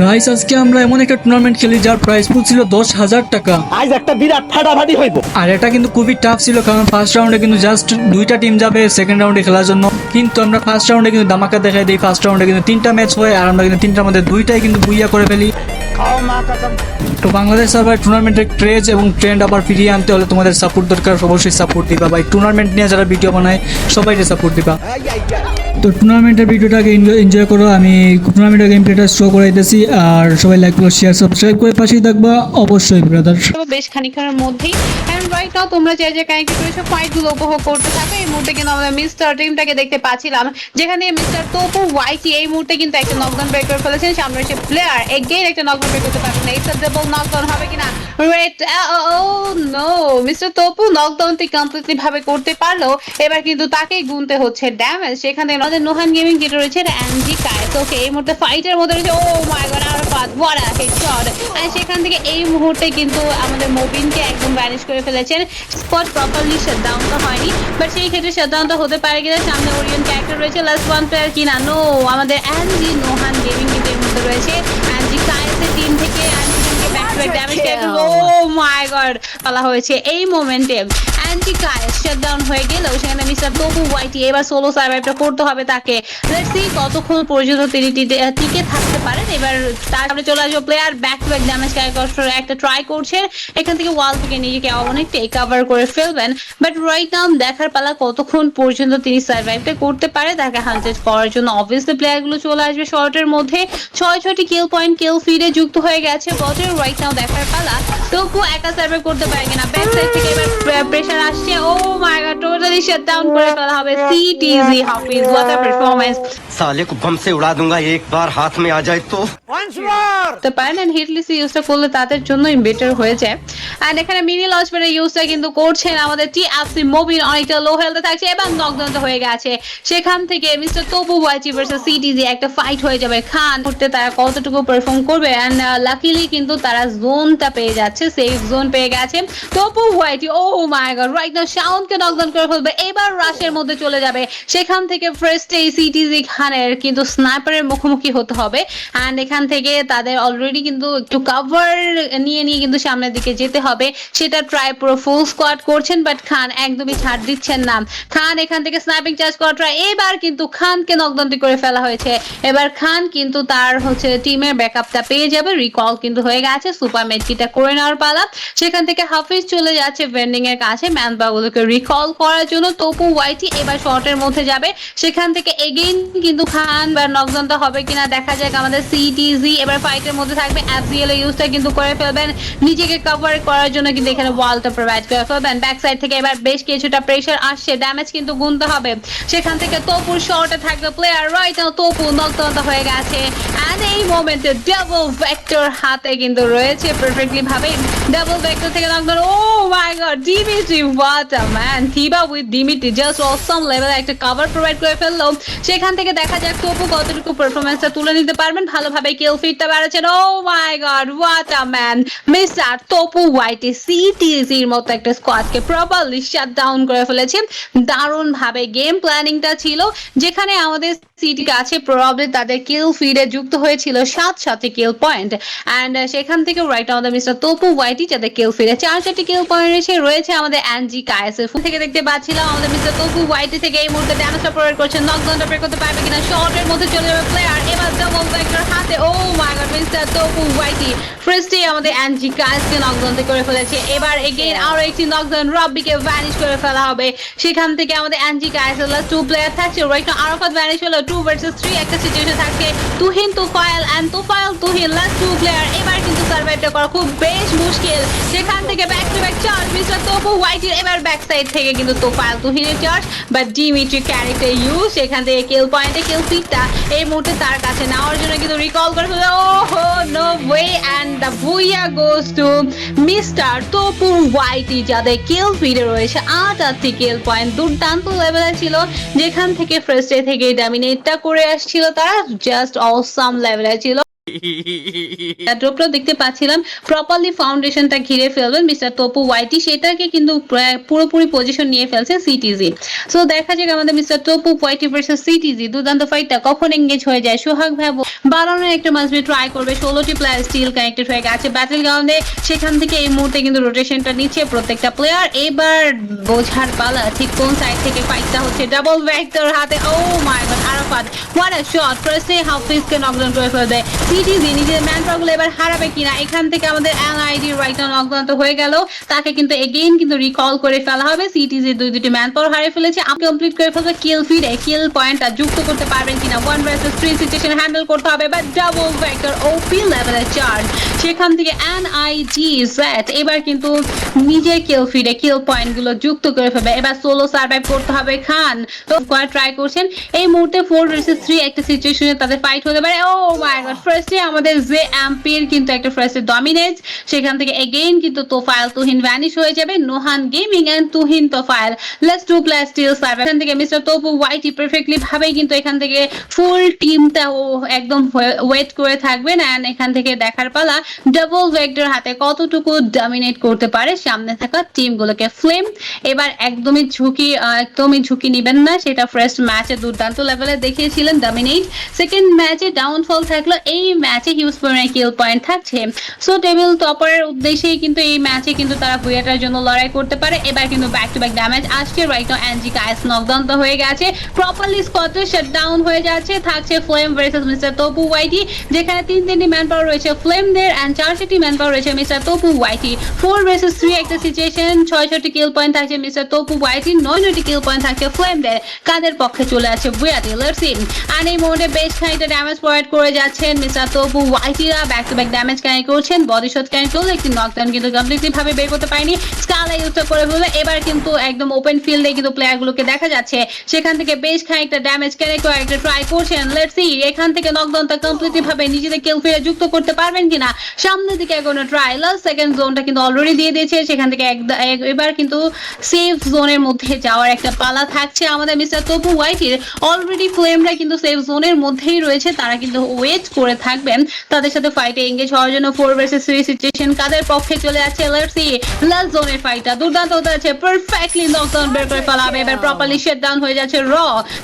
Guys আজকে আমরা এমন একটা টুর্নামেন্ট খেলি যার প্রাইস পুল ছিল দশ হাজার টাকা। আজ একটা বিরাট ফাটাফাটি হইব। আর এটা কিন্তু খুবই টাফ ছিল কারণ ফার্স্ট রাউন্ডে কিন্তু জাস্ট দুইটা টিম যাবে সেকেন্ড রাউন্ডে খেলার জন্য। কিন্তু আমরা ফার্স্ট রাউন্ডে কিন্তু ধামাকা দেখাই দিই ফার্স্ট রাউন্ডে কিন্তু তিনটা ম্যাচ হয় আর আমরা কিন্তু তিনটার মধ্যে দুইটাই কিন্তু বুইয়া করে ফেলি। তো বাংলাদেশ সার্ভার টুর্নামেন্টের ক্রেজ এবং ট্রেন্ড আবার ফিরিয়ে আনতে হলে তোমাদের সাপোর্ট দরকার অবশ্যই সাপোর্ট দিবা। ভাই টুর্নামেন্ট নিয়ে যারা ভিডিও বানায় সবাইকে সাপোর্ট দিবা। তো টুর্নামেন্টের ভিডিওটাকে এনজয় করো। আমি টুর্নামেন্টের গেম প্লেটা শো করাইতেছি। আর সবাই লাইক করো শেয়ার সাবস্ক্রাইব করে পাশেই থাকবা। অবশ্যই ব্রাদার বেশ খানিকক্ষণের মধ্যেই। এন্ড রাইট নাও তোমরা যে যে কানেক্ট করেছ ফাইটগুলো উপভোগ করতে থাকো। এই মুহূর্তে কিন্তু আমরা মিস্টার টিমটাকে দেখতে পাচ্ছিলাম। যেখানে মিস্টার তোপু ওয়াইটি এই মুহূর্তে কিন্তু একটা নকডাউন ব্রেক করে ফেলেছেন। সামনে সে প্লেয়ার এগেইন একটা নকডাউন ব্রেক করতে পারবে না ইটস ডাবল নকডাউন হবে কিনা? Wait oh no mister Topu নকডাউনটি কমপ্লিটলি ভাবে করতে পারল। এবার কিন্তু তাকেই গুনতে হচ্ছে ড্যামেজ সেখানে আমাদের নোহান গেমিং যেটা রয়েছে এটা অ্যান্ডি কায়েস ওকে এই মুহূর্তে ফাইটের মধ্যে রয়েছে ও মাই গড আর পাত বড় হেডশট এন্ড সেখান থেকে এই মুহূর্তে কিন্তু আমাদের মোবিনকে একদম ভ্যানিশ করে ফেলেছেন। স্পট প্রপারলি শাটডাউন তো হয়নি বাট সেই ক্ষেত্রে শাটডাউন তো হতে পারে কিনা সামনে ওরিয়ন ক্যারেক্টার রয়েছে লাস্ট ওয়ান প্লেয়ার কিনা নো আমাদের অ্যান্ডি নোহান গেমিং কিন্তু এর মধ্যে রয়েছে। অ্যান্ডি কায়েসের টিম থেকে অ্যান্ডিকে back to back damage oh my god বলা হয়েছে এই মোমেন্টে অ্যান্টি কায়েস শাটডাউন হয়ে গেলেও সেখানে মিস্টার তবু ওয়াইটি এবার সোলো সার্ভাইভটা করতে হবে তাকে। লেটস কতক্ষণ পর্যন্ত তিনি টিকে- থাকতে পারেন। এবার তার সামনে চলে আসবে player back to back damage carry একটা ট্রাই করছেন এখান থেকে ওয়াল থেকে নিজেকে অনেকটাই কভার করে ফেলবেন। বাট রাইট নাও দেখার পালা কতক্ষণ পর্যন্ত তিনি সার্ভাইভটা করতে পারে, তাকে হান্টেড করার জন্য অবভিয়াসলি প্লেয়ারগুলো চলে আসবে শর্টের মধ্যে। ছয় ছয়টি কিল পয়েন্ট কিল ফিডে যুক্ত হয়ে গেছে। বটের রাইট নাও দেখার পালা। তবু একা সার্ভাইভ করতে পারে কিনা। ব্যাক সাইড থেকে এবার প্রেসার আসছে। Oh my god totally shutdown করে ফেলা হবে। CTG Hafiz what a performance साले को बम से उड़ा दूंगा एक बार हाथ में आ जाए तो ওয়ান্স মোর করতে পারেন এন্ড হিটলিসি ইউজটা করলে তাদের জন্যই বেটার হয়ে যায় এন্ড এখানে মিনি লঞ্চপ্যাডের ইউজটা কিন্তু করছেন আমাদের টি এফসি মোবিন অনেকটা লো হেলথে থাকছে এবং নকডাউন হয়ে গেছে সেখান থেকে মিস্টার তবু ওয়াইচি ভার্সেস সিটিজি একটা ফাইট হয়ে যাবে খান করতে তারা কতটুকু পারফর্ম করবে এন্ড লাকিলি কিন্তু তারা জোনটা পেয়ে যাচ্ছে সেফ জোন পেয়ে গেছে তবু whitey oh my god right now সাউন্ডকে knockdown করে ফেলবে এবার রাশের মধ্যে চলে যাবে সেখান থেকে ফার্স্ট এই সিটিজি খানের কিন্তু স্নাইপারের মুখোমুখি হতে হবে। অ্যান্ড এখান থেকে তাদের অলরেডি কিন্তু একটু কভার নিয়ে নিয়ে কিন্তু সামনের দিকে যেতে হবে। সেটা ট্রাই পুরো ফুল স্কোয়াড করছেন বাট খান একদমই ছাড় দিচ্ছেন না। খান এখান থেকে স্নাইপিং চার্জ করা ট্রাই এবার কিন্তু খানকে নকদন্তি করে ফেলা হয়েছে। এবার খান কিন্তু তার হচ্ছে টিমের ব্যাকআপটা পেয়ে যাবে। রিকল কিন্তু হয়ে গেছে সুপার মেটকিটা করে নেওয়ার পালা। সেখান থেকে হাফিজ চলে যাচ্ছে ভেন্ডিং এর কাছে ম্যানবাগুলোকে রিকল করার জন্য। তপু ওয়াইটি এবার শর্টের মধ্যে যাবে। সেখান থেকে এগেইন কিন্তু খান বা নকদন্ত হবে কিনা দেখা যাক আমাদের সিটিজি এবার ফাইটের মধ্যে থাকবে। অ্যাপজিএল ইউজটা কিন্তু করে ফেলবেন। নিজেকে কভার করার জন্য কিন্তু এখানে ওয়ালটা প্রোভাইড করে ফেলবেন। ব্যাক সাইড থেকে এবার বেশ কিছুটা প্রেশার আসছে। ড্যামেজ কিন্তু গুনতে হবে। সেখান থেকে তপুর শর্টে থাকবে player right now Topu knockdown হয়ে গেছে। এন্ড এই মোমেন্টে ডাবল ভেক্টর হাতে কিন্তু রয়েছে পারফেক্টলি ভাবে। ডাবল ভেক্টর থেকে knockdown oh my god Dimitri what a man থিবা with Dimitri just awesome level একটা কভার প্রোভাইড করে ফেলল। সেখান থেকে দেখা যাক তপু কতটুকু পারফরমেন্সটা তুলে নিতে পারবেন। ভালোভাবে কিল ফিটটা বাড়াচ্ছেন। ও my god what a man mister Topu YT সিটিসির মতো একটা স্কোয়াডকে প্রপারলি শাট ডাউন করে ফেলেছে। দারুণ ভাবে গেম প্ল্যানিংটা ছিল। যেখানে আমাদের সিটি কাছে প্রবাবলি তাদের কিল ফিডে যুক্ত হয়েছিল সাত সাথে কিল পয়েন্ট অ্যান্ড সেখান থেকে রাইট আমাদের মিস্টার তপু ওয়াইটি যাদের কিল ফিডে চার চারটি কিল পয়েন্ট রয়েছে রয়েছে আমাদের অ্যানজি কায়েসের থেকে দেখতে পাচ্ছিলাম আমাদের মিস্টার তপু ওয়াইটি থেকে এই মুহূর্তে ড্যামেজটা প্রয়োগ করছে নকডাউনটা ব্রেক করতে পারবে কিনা শর্টের মধ্যে চলে যাবে প্লেয়ার এবার ডাবল ভেক্টর হাতে ও my god mister Topu YT ফার্স্টে আমাদের অ্যানজি কায়েসকে নকডাউনতে করে ফেলেছে। এবার এগেইন আরও একটি নকডাউন রব্বিকে ভ্যানিশ করে ফেলা হবে। সেখান থেকে আমাদের অ্যানজি কায়েসের লাস্ট টু প্লেয়ার থাকছে। রাইট আরাফাত ভ্যানিশ হলো একটা situation Tuhin Tuhin last two player এবার কিন্তু সার্ভাইভটা করা খুব বেশ মুশকিল। সেখান থেকে back to back charge mister হোয়াইটের এবার ব্যাক সাইড থেকে কিন্তু তুহিনের চার্জ ডিমিট্রি ক্যারেক্টার ইউজ সেখান থেকে কিল পয়েন্টে কিল এই মুহূর্তে তার কাছে নেওয়ার জন্য কিন্তু রিকল করে ফেলে ওহো no way and the Bhuiya goes to mister Topu YT যাদের কিল ফিডে রয়েছে। আট আটটি কিল পয়েন্ট দুর্দান্ত লেভেলে ছিল। যেখান থেকে ফার্স্ট ডে থেকে ডমিনেটটা করে আসছিল তারা জাস্ট অসাম লেভেলে ছিল। ড্রপটা দেখতে পাচ্ছিলাম। প্রপারলি ফাউন্ডেশনটা ঘিরে ফেলবেন মিস্টার তপু ওয়াইটি সেটাকে কিন্তু পুরোপুরি পজিশন নিয়ে ফেলছে সিটিজি সো দেখা যাক আমাদের mister Topu YT versus CTG দুর্দান্ত ফাইটটা কখন এঙ্গেজ হয়ে যায়? সোহাগ ভাবো বাড়ানোর একটা মাসবে ট্রাই করবে। ষোলোটি প্লেয়ার স্টিল কানেক্টেড হয়ে গেছে ব্যাটেল গ্রাউন্ডে সেখান থেকে এই মুহূর্তে কিন্তু রোটেশনটা নিচ্ছে প্রত্যেকটা প্লেয়ার এবার বোঝার পালা, ঠিক কোন সাইড থেকে ফাইটটা হচ্ছে? ডাবল ভেক্টর হাতে। ও my god Arafat what a shot ফার্স্টে হাফিজকে নকডাউন করে ফেলবে। সিটিজি নিজের এবার হারাবে কিনা, এখান থেকে আমাদের এনআইডি রাইট নকডাউন তো হয়ে গেল। তাকে কিন্তু এগেইন কিন্তু রিকল করে ফেলা হবে। দুই দুটি হারিয়ে ফেলেছে। কমপ্লিট করে কিল ফিডে কিল পয়েন্টটা যুক্ত করতে পারবেন কিনা। One versus three situation handle করতে হবে বা ডাবল ভেক্টর ওপি লেভেলের চার্জ সেখান থেকে এবার কিন্তু নিজের কিল ফিডে কিল পয়েন্টগুলো যুক্ত করে ফেলবে। এবার সোলো সার্ভাইভ করতে হবে খান তো ট্রাই করছেন। এই মুহূর্তে ফোর ভার্সেস থ্রি একটা সিচুয়েশনে তাদের ফাইট হতে পারে। ও মাই গড ফার্স্টে আমাদের যে অ্যাম্পিয়ার কিন্তু একটা ফার্স্টে ডমিনেট সেখান থেকে এগেইন কিন্তু তোফাইল তুহিন ভ্যানিশ হয়ে যাবে। Nohan gaming and Tuhin Tofail let's to play still survive এখান থেকে মিস্টার তপু ওয়াইটি পারফেক্টলি ভাবেই কিন্তু এখান থেকে ফুল টিমটা ও একদম ওয়েট করে থাকবেন এন্ড এখান থেকে দেখার পালা ডাবল ভেক্টর হাতে কতটুকু ডমিনেট করতে পারে সামনে থাকা টিমগুলোকে ফ্লেম এবার একদমই ঝুঁকি একদমই ঝুঁকি নেবেন না, সেটা ফার্স্ট ম্যাচে দুর্দান্ত লেভেলে দেখিয়েছিলেন ডমিনেট সেকেন্ড ম্যাচে ডাউনফল থাকল এই ম্যাচে হিউজ পরিমাণে কিল পয়েন্ট থাকছে। সো টেবিল টপারের উদ্দেশ্যেই কিন্তু এই ম্যাচে কিন্তু তারা বুয়েটার জন্য লড়াই করতে পারে। এবার কিন্তু ব্যাক টু ব্যাক ড্যামেজ আসছে রাইট অ্যানজি কায়েস তো হয়ে গেছে। প্রপারলি স্কটে শাটডাউন হয়ে যাচ্ছে। থাকছে Flame versus mister Topu YT যেখানে তিন তিনটি ম্যান পাওয়ার রয়েছে ফ্লেমদের অ্যান্ড চার চারটি ম্যান পাওয়ার রয়েছে mister Topu YT four versus three একটা সিচুয়েশন ছয় ছয়টি কিল পয়েন্ট থাকছে মিস্টার তপু ওয়াইটি নয় নয়টি কিল পয়েন্ট থাকছে ফ্লেমদের কাদের পক্ষে চলে আছে বুয়াটি লেটসি আর এই মুহূর্তে বেশ খানিকটা ড্যামেজ প্রোভাইড করে যাচ্ছেন mister Topu ওয়াইটিরা back to back damage carry করছেন বডি শট ক্যারি করলে একটি নকডাউন কিন্তু কমপ্লিটলি ভাবে বের করতে পারেনি। স্কালা ইউজ করে ফেলবে এবার কিন্তু একদম ওপেন ফিল্ডে কিন্তু প্লেয়ার গুলোকে দেখা যাচ্ছে। সেখান থেকে বেশ খানিকটা ড্যামেজ ক্যারি করে একটা ট্রাই করছেন। লেটস সি এখান থেকে নকডাউনটা কমপ্লিটলি ভাবে নিজেদের কিল ফিরে যুক্ত করতে পারবেন কিনা। সামনের দিকে এগোনো ট্রাই লাস্ট সেকেন্ড জোনটা কিন্তু অলরেডি দিয়ে দিয়েছে। সেখান থেকে এবার কিন্তু সেফ জোনের মধ্যে যাওয়ার একটা পালা থাকছে আমাদের মিস্টার তপু হোয়াইটের অলরেডি ফ্লেমরা কিন্তু সেফ জোনের মধ্যেই রয়েছে। তারা কিন্তু ওয়েট করে থাকবেন। তাদের সাথে ফাইটে এঙ্গেজ হওয়ার জন্য ফোর ভার্সেস থ্রি সিচুয়েশন কাদের পক্ষে চলে যাচ্ছে লেটস সি লাস্ট জোনের ফাইটটা দুর্দান্ত হতে যাচ্ছে পারফেক্টলি নকডাউন বের করে ফেলা হবে এবার প্রপারলি শেট ডাউন হয়ে যাচ্ছে র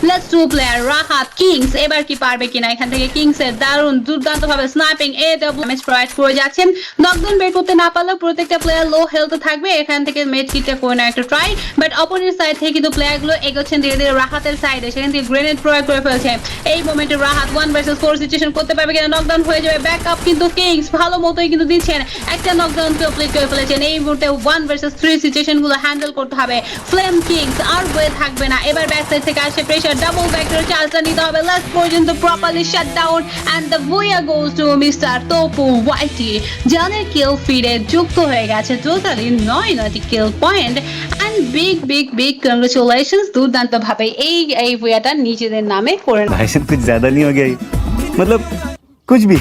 last two player Rahat Kings এবার কি পারবে কিনা? এখান থেকে কিংস এর দারুণ দুর্দান্ত ভাবে স্নাইপিং এ ডব্লিউ প্রোভাইড করে যাচ্ছেন। নকডাউন বের করতে না পারলেও প্রত্যেকটা প্লেয়ার লো হেলথ থাকবে। এখান থেকে মেড কিটটা নেওয়া একটা ট্রাই বাট অপোনেন্ট সাইড থেকে কিন্তু প্লেয়ারগুলো এগোচ্ছেন ধীরে ধীরে রাহাতের সাইডে সেখান থেকে গ্রেনেড প্রয়োগ করে ফেলছে। এই মোমেন্টে Rahat one versus four situation করতে পারবে কিনা? নকডাউন হয়ে যাবে ব্যাক আপ কিন্তু কিংস ভালো মতোই কিন্তু দিচ্ছেন একটা নকডাউন কমপ্লিট করে ফেলেছেন এই মুহূর্তে ওয়ান ভার্সেস থ্রি সিচুয়েশন গুলো হ্যান্ডেল করতে হবে ফ্লেম কিংস আর বয়ে থাকবে না এবার ব্যাক সাইড থেকে আসে প্রেশার ডাবল ভেক্টর চার্জটা নিতে হবে লাস্ট পর্যন্ত properly shut down and the booyah goes to mister Topu ওয়াইটি যাদের কিল ফিরে যুক্ত হয়ে গেছে টোটালি নয় নয়টি kill point and big big big congratulations দুর্দান্ত ভাবে এই এই বুয়াটা নিজেদের নামে করে भाई साहब कुछ ज्यादा नहीं हो गया ये? मतलब कुछ भी।